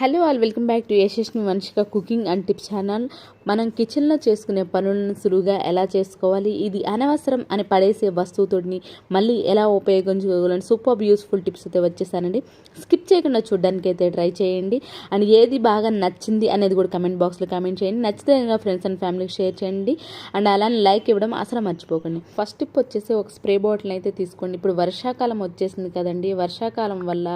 Hello all welcome back to యశస్ని మనిషిక cooking and tips channel. మనం కిచెన్లో చేసుకునే పనులను సులువుగా ఎలా చేసుకోవాలి ఇది అనవసరం అని పడేసే వస్తువుతోటిని మళ్ళీ ఎలా ఉపయోగించుకోవాలని సూపర్ యూస్ఫుల్ టిప్స్ అయితే వచ్చేసానండి. స్కిప్ చేయకుండా చూడడానికి అయితే ట్రై చేయండి. అండ్ ఏది బాగా నచ్చింది అనేది కూడా కమెంట్ బాక్స్లో కమెంట్ చేయండి. నచ్చితే ఫ్రెండ్స్ అండ్ ఫ్యామిలీకి షేర్ చేయండి. అండ్ అలానే లైక్ ఇవ్వడం అసలు మర్చిపోకండి. ఫస్ట్ టిప్ వచ్చేసి ఒక స్ప్రే బాటిల్ అయితే తీసుకోండి. ఇప్పుడు వర్షాకాలం వచ్చేసింది కదండి. వర్షాకాలం వల్ల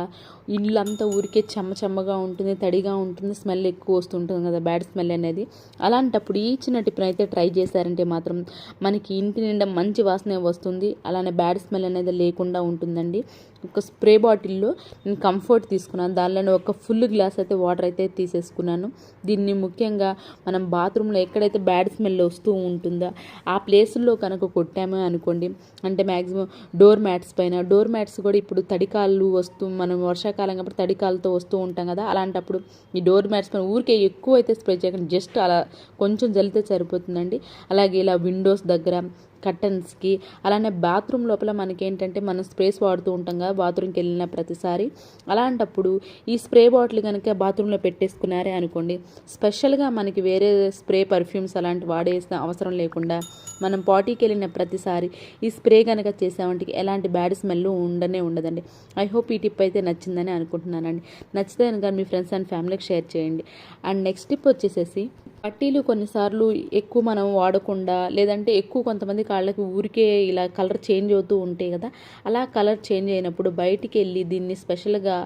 ఇల్లు అంతా ఊరికే చెమ్మ చెమ్మగా ఉంటుంది. తడిగా ఉంటుంది స్మెల్ ఎక్కువ వస్తుంటుంది కదా బ్యాడ్ స్మెల్ అనేది. అలాంటప్పుడు ఈ చిన్న టిఫిన్ అయితే ట్రై చేశారంటే మాత్రం మనకి ఇంటి నిండా మంచి వాసన వస్తుంది అలానే బ్యాడ్ స్మెల్ అనేది లేకుండా ఉంటుందండి. ఒక స్ప్రే బాటిల్లో నేను కంఫర్ట్ తీసుకున్నాను. దానిలో ఒక ఫుల్ గ్లాస్ అయితే వాటర్ అయితే తీసేసుకున్నాను. దీన్ని ముఖ్యంగా మనం బాత్రూంలో ఎక్కడైతే బ్యాడ్ స్మెల్ వస్తూ ఉంటుందో ఆ ప్లేసుల్లో కనుక కొట్టాము అనుకోండి. అంటే మ్యాక్సిమం డోర్ మ్యాట్స్ పైన డోర్ మ్యాట్స్ కూడా ఇప్పుడు తడికాళ్ళు వస్తూ మనం వర్షాకాలం కాబట్టి తడికాలతో వస్తూ ఉంటాం కదా అలాంటప్పుడు ఈ డోర్ మ్యాట్స్ పైన ఊరికే ఎక్కువ అయితే స్ప్రే చేయకుండా. జస్ట్ అలా కొంచెం జల్లితే సరిపోతుందండి. అలాగే ఇలా విండోస్ దగ్గర కర్టన్స్కి అలానే బాత్రూమ్ లోపల మనకి ఏంటంటే మనం స్ప్రేస్ వాడుతూ ఉంటాం కదా బాత్రూమ్కి వెళ్ళిన ప్రతిసారి. అలాంటప్పుడు ఈ స్ప్రే బాటిల్ కనుక బాత్రూంలో పెట్టేసుకున్నారే అనుకోండి స్పెషల్గా మనకి వేరే స్ప్రే పర్ఫ్యూమ్స్ అలాంటి వాడేసిన అవసరం లేకుండా మనం పార్టీకి వెళ్ళిన ప్రతిసారి ఈ స్ప్రే కనుక చేసామంటే ఎలాంటి బ్యాడ్ స్మెల్ ఉండనే ఉండదండి. ఐ హోప్ ఈ టిప్ అయితే నచ్చిందని అనుకుంటున్నానండి. నచ్చితే కనుక మీ ఫ్రెండ్స్ అండ్ ఫ్యామిలీకి షేర్ చేయండి. అండ్ నెక్స్ట్ టిప్ వచ్చేసేసి పట్టీలు కొన్నిసార్లు ఎక్కువ మనం వాడకుండా లేదంటే ఎక్కువ కొంతమంది కాళ్ళకి ఊరికే ఇలా కలర్ చేంజ్ అవుతూ ఉంటాయి కదా అలా కలర్ చేంజ్ అయినప్పుడు బయటికి వెళ్ళి దీన్ని స్పెషల్గా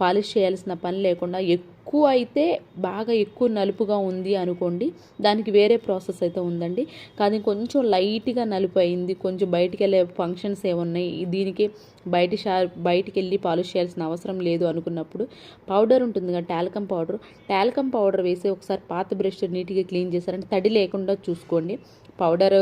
పాలిష్ చేయాల్సిన పని లేకుండా ఎక్కువ అయితే బాగా ఎక్కువ నలుపుగా ఉంది అనుకోండి దానికి వేరే ప్రాసెస్ అయితే ఉందండి. కానీ కొంచెం లైట్గా నలుపు అయింది కొంచెం బయటికి వెళ్ళే ఫంక్షన్స్ ఏమున్నాయి దీనికి బయట షార్ బయటికి వెళ్ళి పాలిష్ చేయాల్సిన అవసరం లేదు అనుకున్నప్పుడు పౌడర్ ఉంటుంది కదా టాల్కమ్ పౌడర్. టాల్కమ్ పౌడర్ వేసి ఒకసారి పాత బ్రష్ నీట్గా క్లీన్ చేశారంటే తడి లేకుండా చూసుకోండి. పౌడర్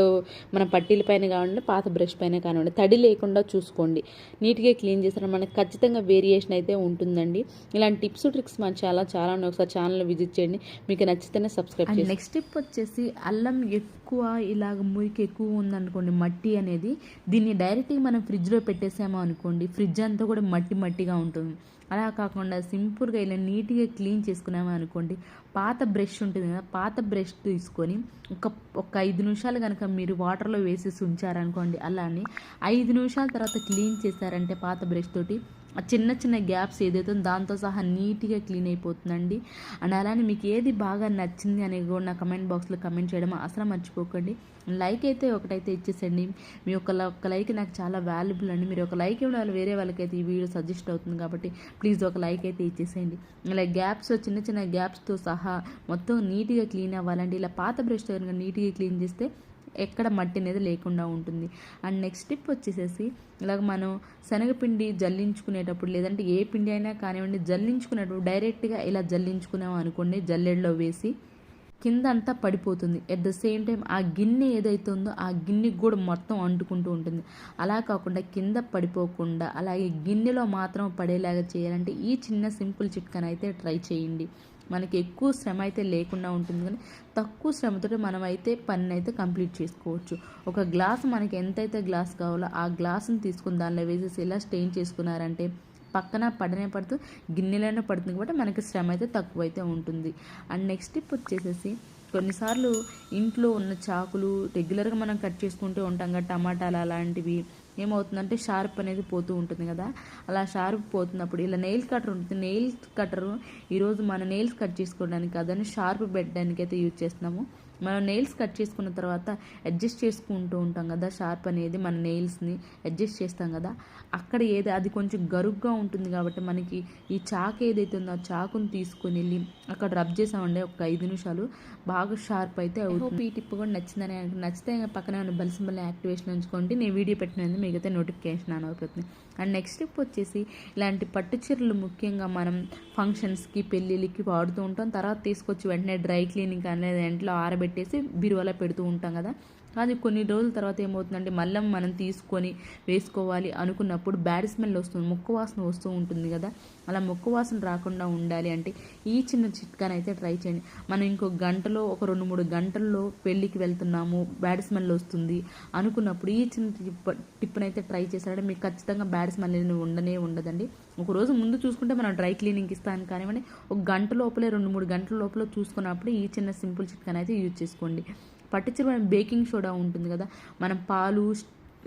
మన పట్టీల పైన కానివ్వండి పాత బ్రష్ పైన కానివ్వండి తడి లేకుండా చూసుకోండి. నీట్గా క్లీన్ చేసిన మనకి ఖచ్చితంగా వేరియేషన్ అయితే ఉంటుందండి. ఇలాంటి టిప్స్ ట్రిక్స్ మన చాలా చాలా ఉన్నాయి. ఒకసారి ఛానల్ విజిట్ చేయండి. మీకు నచ్చితేనే సబ్స్క్రైబ్ చేయండి నెక్స్ట్ టిప్ వచ్చేసి అల్లం ఎక్కువ ఇలాగ మురికి ఎక్కువ ఉందనుకోండి మట్టి అనేది. దీన్ని డైరెక్ట్గా మనం ఫ్రిడ్జ్లో పెట్టేసామో అనుకోండి ఫ్రిడ్జ్ అంతా కూడా మట్టి మట్టిగా ఉంటుంది. అలా కాకుండా సింపుల్గా ఇలా నీట్గా క్లీన్ చేసుకున్నాము అనుకోండి పాత బ్రష్ ఉంటుంది కదా పాత బ్రష్ తీసుకొని ఒక ఒక ఐదు నిమిషాలు కనుక మీరు వాటర్లో వేసేసి ఉంచారనుకోండి అలానే ఐదు నిమిషాల తర్వాత క్లీన్ చేశారంటే పాత బ్రష్ తోటి చిన్న చిన్న గ్యాప్స్ ఏదైతే దాంతో సహా నీట్గా క్లీన్ అయిపోతుందండి. అండ్ అలానే మీకు ఏది బాగా నచ్చింది అనేది కూడా నా కమెంట్ బాక్స్లో కమెంట్ చేయడం అసలు మర్చిపోకండి. లైక్ అయితే ఒకటైతే ఇచ్చేసండి. మీ ఒక ఒక లైక్ నాకు చాలా వాల్యుబుల్ అండి. మీరు ఒక లైక్ ఇవ్వడం వల్ల వేరే వాళ్ళకైతే ఈ వీడియో సజెస్ట్ అవుతుంది కాబట్టి ప్లీజ్ ఒక లైక్ అయితే ఇచ్చేసేయండి. ఇలా గ్యాప్స్ చిన్న చిన్న గ్యాప్స్తో సహా మొత్తం నీట్గా క్లీన్ అవ్వాలండి. ఇలా పాత బ్రష్తో కనుక నీట్గా క్లీన్ చేస్తే ఎక్కడ మట్టి అనేది లేకుండా ఉంటుంది. అండ్ నెక్స్ట్ టిప్ వచ్చేసేసి ఇలాగ మనం శనగపిండి జల్లించుకునేటప్పుడు లేదంటే ఏ పిండి అయినా కానివ్వండి జల్లించుకునేటప్పుడు డైరెక్ట్గా ఇలా జల్లించుకున్నాం అనుకోండి జల్లెడలో వేసి కింద అంతా పడిపోతుంది. ఎట్ ద సేమ్ టైం ఆ గిన్నె ఏదైతే ఉందో ఆ గిన్నెకి కూడా మొత్తం అంటుకుంటూ ఉంటుంది. అలా కాకుండా కింద పడిపోకుండా అలాగే గిన్నెలో మాత్రం పడేలాగా చేయాలంటే ఈ చిన్న సింపుల్ చిట్కనైతే ట్రై చేయండి. మనకి ఎక్కువ శ్రమ అయితే లేకుండా ఉంటుంది కానీ తక్కువ శ్రమతో మనం అయితే పనిని అయితే కంప్లీట్ చేసుకోవచ్చు. ఒక గ్లాస్ మనకి ఎంతైతే గ్లాస్ కావాలో ఆ గ్లాసుని తీసుకుని దానిలో వేసేసి ఇలా స్టెయిన్ చేసుకున్నారంటే పక్కన పడనే పడుతూ గిన్నెలోనే పడుతుంది కాబట్టి మనకి శ్రమ అయితే తక్కువ అయితే ఉంటుంది. అండ్ నెక్స్ట్ టిప్ వచ్చేసేసి కొన్నిసార్లు ఇంట్లో ఉన్న చాకులు రెగ్యులర్గా మనం కట్ చేసుకుంటూ ఉంటాం కదా టమాటాలు అలాంటివి ఏమవుతుందంటే షార్ప్ అనేది పోతూ ఉంటుంది కదా. అలా షార్ప్ పోతున్నప్పుడు ఇలా నెయిల్ కటర్ ఉంటుంది. నెయిల్ కటర్ ఈరోజు మన నెయిల్స్ కట్ చేసుకోవడానికి కాదని షార్ప్ పెట్టడానికి అయితే యూజ్ చేస్తున్నాము. మనం నెయిల్స్ కట్ చేసుకున్న తర్వాత అడ్జస్ట్ చేసుకుంటూ ఉంటాం కదా షార్ప్ అనేది మన నెయిల్స్ని అడ్జస్ట్ చేస్తాం కదా అక్కడ ఏది అది కొంచెం గరుగ్గా ఉంటుంది కాబట్టి మనకి ఈ చాకు ఏదైతే ఉందో ఆ చాకుని తీసుకొని వెళ్ళి అక్కడ రబ్ చేసామంటే ఒక ఐదు నిమిషాలు బాగా షార్ప్ అయితే అవుతుంది. ఈ టిప్ కూడా నచ్చిందని నచ్చితే పక్కన ఉన్న బెల్ సింబల్ యాక్టివేషన్ ఉంచుకోండి. నేను వీడియో పెట్టినందుకు మిగతా నోటిఫికేషన్ ఆన్ అవుతుంది. అండ్ నెక్స్ట్ స్టెప్ వచ్చేసి ఇలాంటి పట్టు చీరలు ముఖ్యంగా మనం ఫంక్షన్స్కి పెళ్ళిళ్ళకి వాడుతూ ఉంటాం. తర్వాత తీసుకొచ్చి వెంటనే డ్రై క్లీనింగ్ అనేది ఎంట్లో ఆరబెట్టేసి బీరువాలో పెడుతూ ఉంటాం కదా. కానీ కొన్ని రోజుల తర్వాత ఏమవుతుందంటే మళ్ళీ మనం తీసుకొని వేసుకోవాలి అనుకున్నప్పుడు బ్యాడ్ స్మెల్ వస్తుంది ముక్కు వాసన వస్తూ ఉంటుంది కదా. అలా ముక్కు వాసన రాకుండా ఉండాలి అంటే ఈ చిన్న చిట్కాని అయితే ట్రై చేయండి. మనం ఇంకో గంటలో ఒక రెండు మూడు గంటల్లో పెళ్ళికి వెళ్తున్నాము బ్యాడ్ స్మెల్ వస్తుంది అనుకున్నప్పుడు ఈ చిన్న టిప్ టిప్ని అయితే ట్రై చేశారంటే మీకు ఖచ్చితంగా బ్యాడ్ స్మెల్ అనేది ఉండనే ఉండదండి. ఒక రోజు ముందు చూసుకుంటే మనం డ్రై క్లీనింగ్ ఇస్తాను కానివ్వండి ఒక గంట లోపలే రెండు మూడు గంటల లోపల చూసుకున్నప్పుడు ఈ చిన్న సింపుల్ చిట్కాని అయితే యూజ్ చేసుకోండి. పట్టించిన మనం బేకింగ్ సోడా ఉంటుంది కదా. మనం పాలు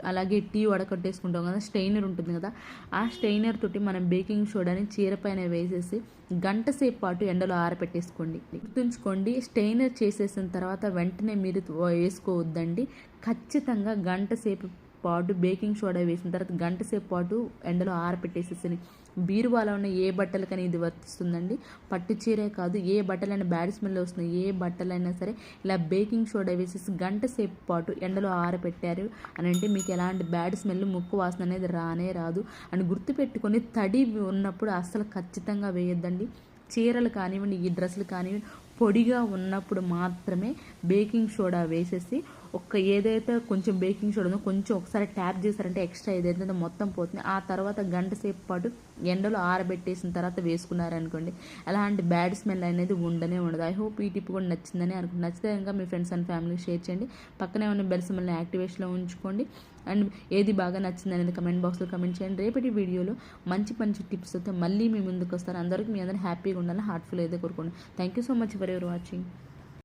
అలాగే టీ వడకట్టేసుకుంటాం కదా స్టెయినర్ ఉంటుంది కదా. ఆ స్టెయినర్ తోటి మనం బేకింగ్ సోడాని చీర పైన వేసేసి గంట సేపు పాటు ఎండలో ఆరపెట్టేసుకోండి. గుర్తుంచుకోండి స్టెయినర్ చేసేసిన తర్వాత వెంటనే మీరు వేసుకోవద్దండి. ఖచ్చితంగా గంట సేపు పాటు బేకింగ్ సోడా వేసిన తర్వాత గంట సేపు పాటు ఎండలో ఆరపెట్టేసేసి బీరువాలో ఉన్న ఏ బట్టలకైనా ఇది వర్తిస్తుందండి. పట్టు చీరే కాదు ఏ బట్టలైనా బ్యాడ్ స్మెల్ వస్తున్నాయి ఏ బట్టలైనా సరే ఇలా బేకింగ్ సోడా వేసేసి గంట సేపు పాటు ఎండలో ఆరపెట్టారు అని అంటే మీకు ఎలాంటి బ్యాడ్ స్మెల్ ముక్కు వాసన అనేది రానే రాదు. అని గుర్తుపెట్టుకొని తడి ఉన్నప్పుడు అస్సలు ఖచ్చితంగా వేయొద్దండి. చీరలు కానివ్వండి ఈ డ్రెస్సులు కానివ్వండి పొడిగా ఉన్నప్పుడు మాత్రమే బేకింగ్ సోడా వేసేసి ఒక ఏదైతే కొంచెం బేకింగ్ సోడా ఉందో కొంచెం ఒకసారి ట్యాప్ చేశారంటే ఎక్స్ట్రా ఏదైతే మొత్తం పోతుంది. ఆ తర్వాత గంట సేపు పాటు ఎండలో ఆరబెట్టేసిన తర్వాత వేసుకున్నారనుకోండి అలాంటి బ్యాడ్ స్మెల్ అనేది ఉండనే ఉండదు. ఐ హోప్ ఈ టిప్ కూడా నచ్చిందని అనుకుంటున్నాను నచ్చితే ఇంకా మీ ఫ్రెండ్స్ అండ్ ఫ్యామిలీకి షేర్ చేయండి. పక్కనే ఉన్న బెల్ సిమ్మల్ని యాక్టివేషన్లో ఉంచుకోండి. అండ్ ఏది బాగా నచ్చింది అనేది కమెంట్ బాక్స్లో కమెంట్ చేయండి. రేపటి వీడియోలో మంచి మంచి టిప్స్ అయితే మళ్ళీ మీ ముందుకు వస్తారు అందరికీ మీ అందరూ హ్యాపీగా ఉండాలని హార్ట్ఫుల్ అయితే కోరుకోండి. Thank you so much for ever watching